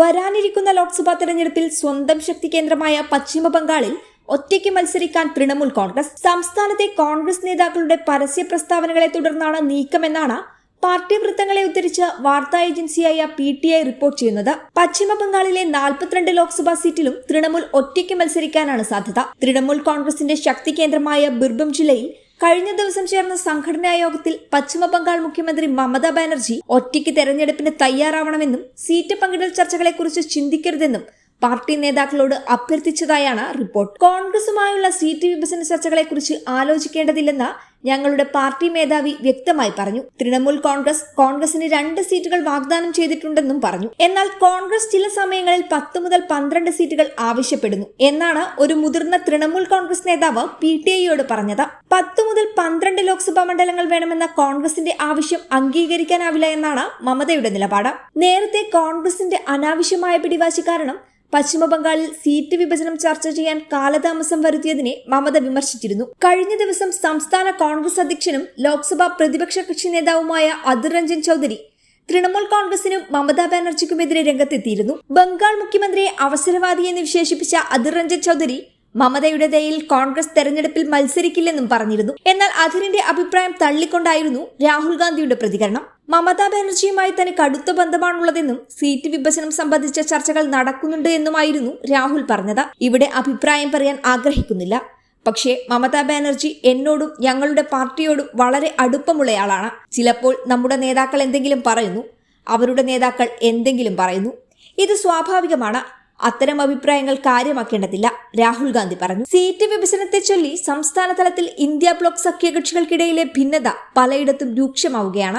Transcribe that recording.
വരാനിരിക്കുന്ന ലോക്സഭാ തെരഞ്ഞെടുപ്പിൽ സ്വന്തം ശക്തി കേന്ദ്രമായ പശ്ചിമ ബംഗാളിൽ ഒറ്റയ്ക്ക് മത്സരിക്കാൻ തൃണമൂൽ കോൺഗ്രസ്. സംസ്ഥാനത്തെ കോൺഗ്രസ് നേതാക്കളുടെ പരസ്യ പ്രസ്താവനകളെ തുടർന്നാണ് നീക്കമെന്നാണ് പാർട്ടി വൃത്തങ്ങളെ ഉദ്ധരിച്ച് വാർത്താ ഏജൻസിയായ പി ടി ഐ റിപ്പോർട്ട് ചെയ്യുന്നത്. പശ്ചിമ ബംഗാളിലെ നാൽപ്പത്തിരണ്ട് ലോക്സഭാ സീറ്റിലും തൃണമൂൽ ഒറ്റയ്ക്ക് മത്സരിക്കാനാണ് സാധ്യത. തൃണമൂൽ കോൺഗ്രസിന്റെ ശക്തി കേന്ദ്രമായ ബിർഭം ജില്ലയിൽ കഴിഞ്ഞ ദിവസം ചേർന്ന സംഘടനാ യോഗത്തിൽ പശ്ചിമ ബംഗാൾ മുഖ്യമന്ത്രി മമതാ ബാനർജി ഒറ്റയ്ക്ക് തെരഞ്ഞെടുപ്പിന് തയ്യാറാവണമെന്നും സീറ്റ് പങ്കിടൽ ചർച്ചകളെക്കുറിച്ച് ചിന്തിക്കരുതെന്നും പാർട്ടി നേതാക്കളോട് അഭ്യർത്ഥിച്ചതായാണ് റിപ്പോർട്ട്. കോൺഗ്രസുമായുള്ള സീറ്റ് വിഭജന ചർച്ചകളെക്കുറിച്ച് ആലോചിക്കേണ്ടതില്ലെന്ന് ഞങ്ങളുടെ പാർട്ടി മേധാവി വ്യക്തമായി പറഞ്ഞു. തൃണമൂൽ കോൺഗ്രസ് കോൺഗ്രസിന് രണ്ട് സീറ്റുകൾ വാഗ്ദാനം ചെയ്തിട്ടുണ്ടെന്നും പറഞ്ഞു. എന്നാൽ കോൺഗ്രസ് ചില സമയങ്ങളിൽ പത്ത് മുതൽ പന്ത്രണ്ട് സീറ്റുകൾ ആവശ്യപ്പെടുന്നു എന്നാണ് ഒരു മുതിർന്ന തൃണമൂൽ കോൺഗ്രസ് നേതാവ് പി ടി ഐയോട് പറഞ്ഞത്. പത്ത് മുതൽ പന്ത്രണ്ട് ലോക്സഭാ മണ്ഡലങ്ങൾ വേണമെന്ന കോൺഗ്രസിന്റെ ആവശ്യം അംഗീകരിക്കാനാവില്ല എന്നാണ് മമതയുടെ നിലപാട്. നേരത്തെ കോൺഗ്രസിന്റെ അനാവശ്യമായ പിടിവാശി കാരണം പശ്ചിമബംഗാളിൽ സീറ്റ് വിഭജനം ചർച്ച ചെയ്യാൻ കാലതാമസം വരുത്തിയതിനെ മമത വിമർശിച്ചിരുന്നു. കഴിഞ്ഞ ദിവസം സംസ്ഥാന കോൺഗ്രസ് അധ്യക്ഷനും ലോക്സഭാ പ്രതിപക്ഷ കക്ഷി നേതാവുമായ അധിർ രഞ്ജൻ ചൌധരി തൃണമൂൽ കോൺഗ്രസിനും മമതാ ബാനർജിക്കുമെതിരെ രംഗത്തെത്തിയിരുന്നു. ബംഗാൾ മുഖ്യമന്ത്രിയെ അവസരവാദി എന്ന് വിശേഷിപ്പിച്ച അധിർ രഞ്ജൻ ചൌധരി മമതയുടെ ദയയിൽ കോൺഗ്രസ് തെരഞ്ഞെടുപ്പിൽ മത്സരിക്കില്ലെന്നും പറഞ്ഞിരുന്നു. എന്നാൽ അധിറിന്റെ അഭിപ്രായം തള്ളിക്കൊണ്ടായിരുന്നു രാഹുൽ ഗാന്ധിയുടെ പ്രതികരണം. മമതാ ബാനർജിയുമായി തന്നെ കടുത്ത ബന്ധമാണുള്ളതെന്നും സീറ്റ് വിഭജനം സംബന്ധിച്ച ചർച്ചകൾ നടക്കുന്നുണ്ട് എന്നുമായിരുന്നു രാഹുൽ പറഞ്ഞത്. ഇവിടെ അഭിപ്രായം പറയാൻ ആഗ്രഹിക്കുന്നില്ല. പക്ഷേ മമതാ ബാനർജി എന്നോടും ഞങ്ങളുടെ പാർട്ടിയോടും വളരെ അടുപ്പമുള്ളയാളാണ് ചിലപ്പോൾ നമ്മുടെ നേതാക്കൾ എന്തെങ്കിലും പറയുന്നു അവരുടെ നേതാക്കൾ എന്തെങ്കിലും പറയുന്നു. ഇത് സ്വാഭാവികമാണ്. അത്തരം അഭിപ്രായങ്ങൾ കാര്യമാക്കേണ്ടതില്ല രാഹുൽ ഗാന്ധി പറഞ്ഞു. സീറ്റ് വിഭജനത്തെ ചൊല്ലി സംസ്ഥാന തലത്തിൽ ഇന്ത്യ ബ്ലോക്ക് സഖ്യകക്ഷികൾക്കിടയിലെ ഭിന്നത പലയിടത്തും രൂക്ഷമാവുകയാണ്.